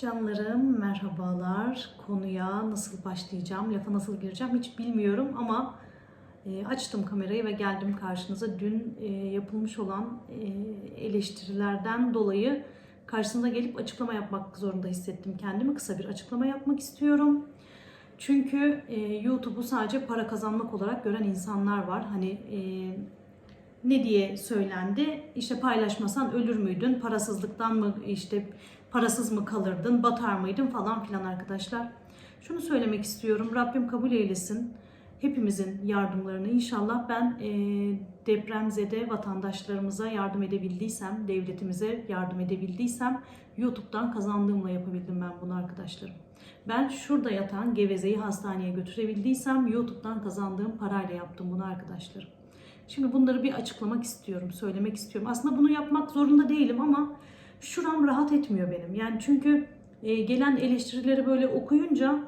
Canlarım merhabalar. Konuya nasıl başlayacağım, lafa nasıl gireceğim hiç bilmiyorum ama e, açtım kamerayı ve geldim karşınıza. Dün e, yapılmış olan e, eleştirilerden dolayı karşınıza gelip açıklama yapmak zorunda hissettim kendimi. Kısa bir açıklama yapmak istiyorum. Çünkü YouTube'u sadece para kazanmak olarak gören insanlar var. Hani ne diye söylendi? İşte paylaşmasan ölür müydün? Parasızlıktan mı işte parasız mı kalırdın? Batar mıydın falan filan arkadaşlar. Şunu söylemek istiyorum. Rabbim kabul eylesin. Hepimizin yardımlarını inşallah ben e, depremzede vatandaşlarımıza yardım edebildiysem, devletimize yardım edebildiysem YouTube'dan kazandığımla yapabildim ben bunu arkadaşlarım. Ben şurada yatan gevezeyi hastaneye götürebildiysem YouTube'dan kazandığım parayla yaptım bunu arkadaşlarım. Şimdi bunları bir açıklamak istiyorum, söylemek istiyorum. Aslında bunu yapmak zorunda değilim ama şuram rahat etmiyor benim. Yani çünkü e, gelen eleştirileri böyle okuyunca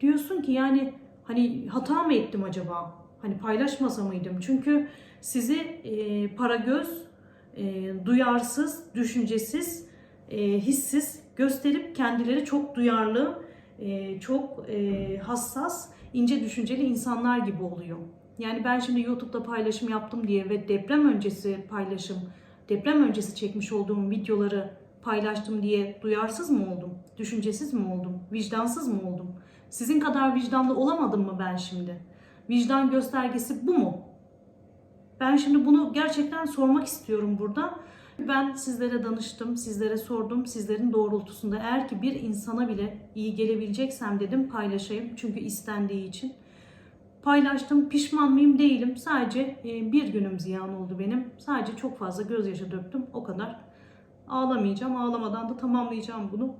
diyorsun ki yani hani hata mı ettim acaba? Hani paylaşmasa mıydım? Çünkü sizi e, para göz, e, duyarsız, düşüncesiz, hissiz gösterip kendileri çok duyarlı, çok hassas, ince düşünceli insanlar gibi oluyor. Yani ben şimdi YouTube'da paylaşım yaptım diye ve deprem öncesi paylaşım, deprem öncesi çekmiş olduğum videoları paylaştım diye duyarsız mı oldum? Düşüncesiz mi oldum? Vicdansız mı oldum? Sizin kadar vicdanlı olamadım mı ben şimdi? Vicdan göstergesi bu mu? Ben şimdi bunu gerçekten sormak istiyorum burada. Ben sizlere danıştım, sizlere sordum. Sizlerin doğrultusunda eğer ki bir insana bile iyi gelebileceksem dedim paylaşayım. Çünkü istendiği için. Paylaştım. Pişman mıyım? Değilim. Sadece e, bir günüm ziyan oldu benim. Sadece çok fazla gözyaşı döktüm. O kadar. Ağlamayacağım. Ağlamadan da tamamlayacağım bunu.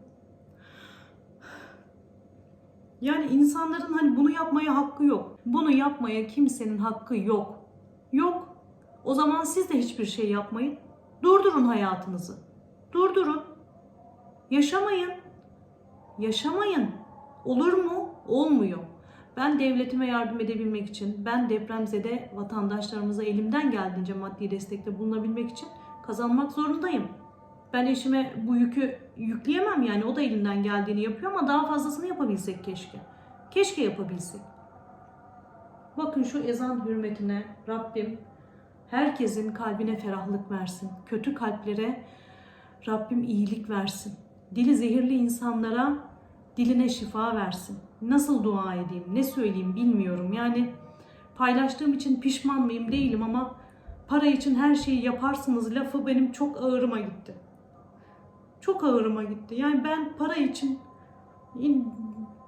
Yani insanların hani bunu yapmaya hakkı yok. Bunu yapmaya kimsenin hakkı yok. Yok. O zaman siz de hiçbir şey yapmayın. Durdurun hayatınızı. Durdurun. Yaşamayın. Yaşamayın. Olur mu? Olmuyor. Ben devletime yardım edebilmek için, ben depremzede vatandaşlarımıza elimden geldiğince maddi destekte bulunabilmek için kazanmak zorundayım. Ben eşime bu yükü yükleyemem yani o da elinden geldiğini yapıyor ama daha fazlasını yapabilsek keşke. Keşke yapabilsek. Bakın şu ezan hürmetine Rabbim herkesin kalbine ferahlık versin. Kötü kalplere Rabbim iyilik versin. Dili zehirli insanlara diline şifa versin. Nasıl dua edeyim, ne söyleyeyim bilmiyorum. Yani paylaştığım için pişman mıyım değilim ama para için her şeyi yaparsınız lafı benim çok ağırıma gitti. Çok ağırıma gitti. Yani ben para için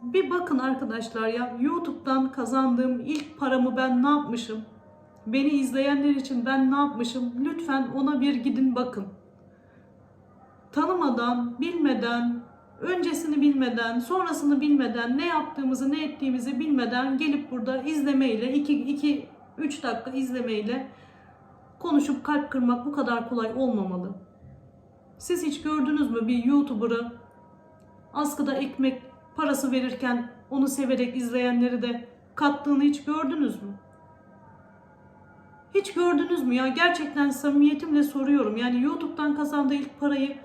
bir bakın arkadaşlar ya YouTube'dan kazandığım ilk paramı ben ne yapmışım? Beni izleyenler için ben ne yapmışım? Lütfen ona bir gidin bakın. Tanımadan, bilmeden, öncesini bilmeden, sonrasını bilmeden, ne yaptığımızı, ne ettiğimizi bilmeden gelip burada izlemeyle, 2 3 dakika izlemeyle konuşup kalp kırmak bu kadar kolay olmamalı. Siz hiç gördünüz mü bir YouTuber'ı askıda ekmek parası verirken onu severek izleyenleri de kattığını hiç gördünüz mü? Hiç gördünüz mü ya? Gerçekten samimiyetimle soruyorum. Yani YouTube'dan kazandığı ilk parayı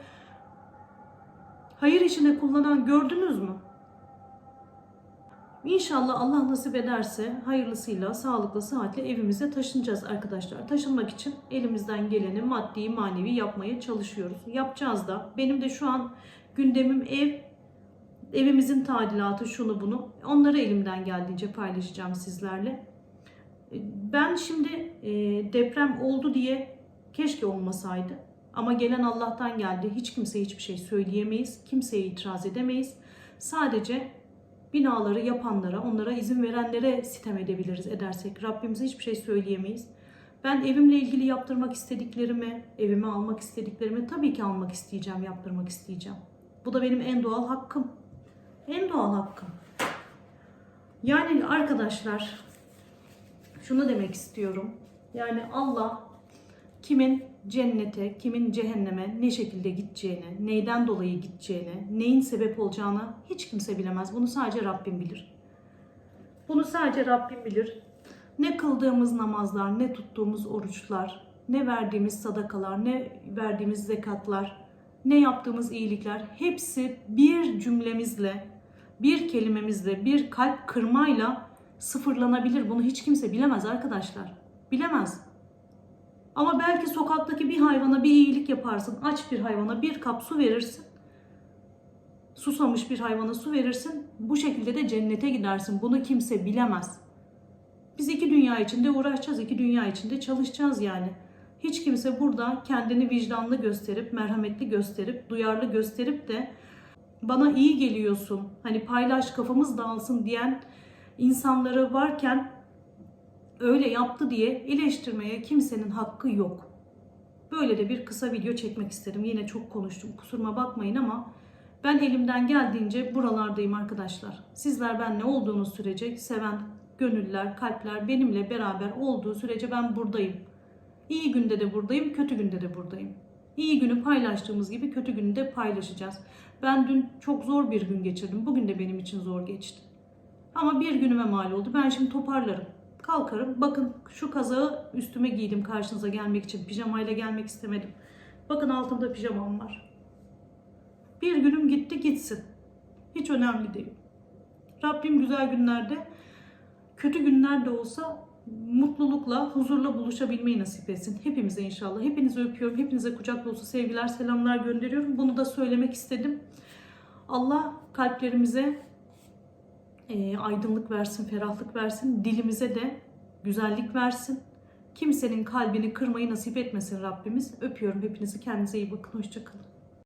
hayır işine kullanan gördünüz mü? İnşallah Allah nasip ederse hayırlısıyla, sağlıklı, sıhhatli evimize taşınacağız arkadaşlar. Taşınmak için elimizden geleni maddi, manevi yapmaya çalışıyoruz. Yapacağız da. Benim de şu an gündemim ev, evimizin tadilatı, şunu bunu. Onları elimden geldiğince paylaşacağım sizlerle. Ben şimdi e, deprem oldu diye keşke olmasaydı. Ama gelen Allah'tan geldi. Hiç kimseye hiçbir şey söyleyemeyiz. Kimseye itiraz edemeyiz. Sadece binaları yapanlara, onlara izin verenlere sitem edebiliriz edersek. Rabbimize hiçbir şey söyleyemeyiz. Ben evimle ilgili yaptırmak istediklerimi, evime almak istediklerimi tabii ki almak isteyeceğim, yaptırmak isteyeceğim. Bu da benim en doğal hakkım. En doğal hakkım. Yani arkadaşlar şunu demek istiyorum. Yani Allah kimin cennete, kimin cehenneme ne şekilde gideceğini, neyden dolayı gideceğini, neyin sebep olacağını hiç kimse bilemez. Bunu sadece Rabbim bilir. Bunu sadece Rabbim bilir. Ne kıldığımız namazlar, ne tuttuğumuz oruçlar, ne verdiğimiz sadakalar, ne verdiğimiz zekatlar ne yaptığımız iyilikler hepsi bir cümlemizle, bir kelimemizle, bir kalp kırmayla sıfırlanabilir. Bunu hiç kimse bilemez arkadaşlar. Bilemez. Ama belki sokaktaki bir hayvana bir iyilik yaparsın. Aç bir hayvana bir kap su verirsin. Susamış bir hayvana su verirsin. Bu şekilde de cennete gidersin. Bunu kimse bilemez. Biz iki dünya içinde uğraşacağız. iki dünya içinde çalışacağız yani. Hiç kimse burada kendini vicdanlı gösterip, merhametli gösterip, duyarlı gösterip de bana iyi geliyorsun, hani paylaş kafamız dağılsın diyen insanları varken öyle yaptı diye eleştirmeye kimsenin hakkı yok. Böyle de bir kısa video çekmek istedim. Yine çok konuştum. Kusuruma bakmayın ama ben elimden geldiğince buralardayım arkadaşlar. Sizler ben ne olduğunuz sürece seven gönüller, kalpler benimle beraber olduğu sürece ben buradayım. İyi günde de buradayım, kötü günde de buradayım. İyi günü paylaştığımız gibi kötü günü de paylaşacağız. Ben dün çok zor bir gün geçirdim. Bugün de benim için zor geçti. Ama bir günüme mal oldu. Ben şimdi toparlarım. Kalkarım. Bakın şu kazağı üstüme giydim karşınıza gelmek için. Pijamayla gelmek istemedim. Bakın altımda pijamam var. Bir günüm gitti gitsin. Hiç önemli değil. Rabbim güzel günlerde, kötü günlerde olsa mutlulukla, huzurla buluşabilmeyi nasip etsin. Hepimize inşallah. Hepinizi öpüyorum. Hepinize kucak dolusu sevgiler, selamlar gönderiyorum. Bunu da söylemek istedim. Allah kalplerimize e, aydınlık versin, ferahlık versin. Dilimize de güzellik versin. Kimsenin kalbini kırmayı nasip etmesin Rabbimiz. Öpüyorum hepinizi. Kendinize iyi bakın. Hoşçakalın.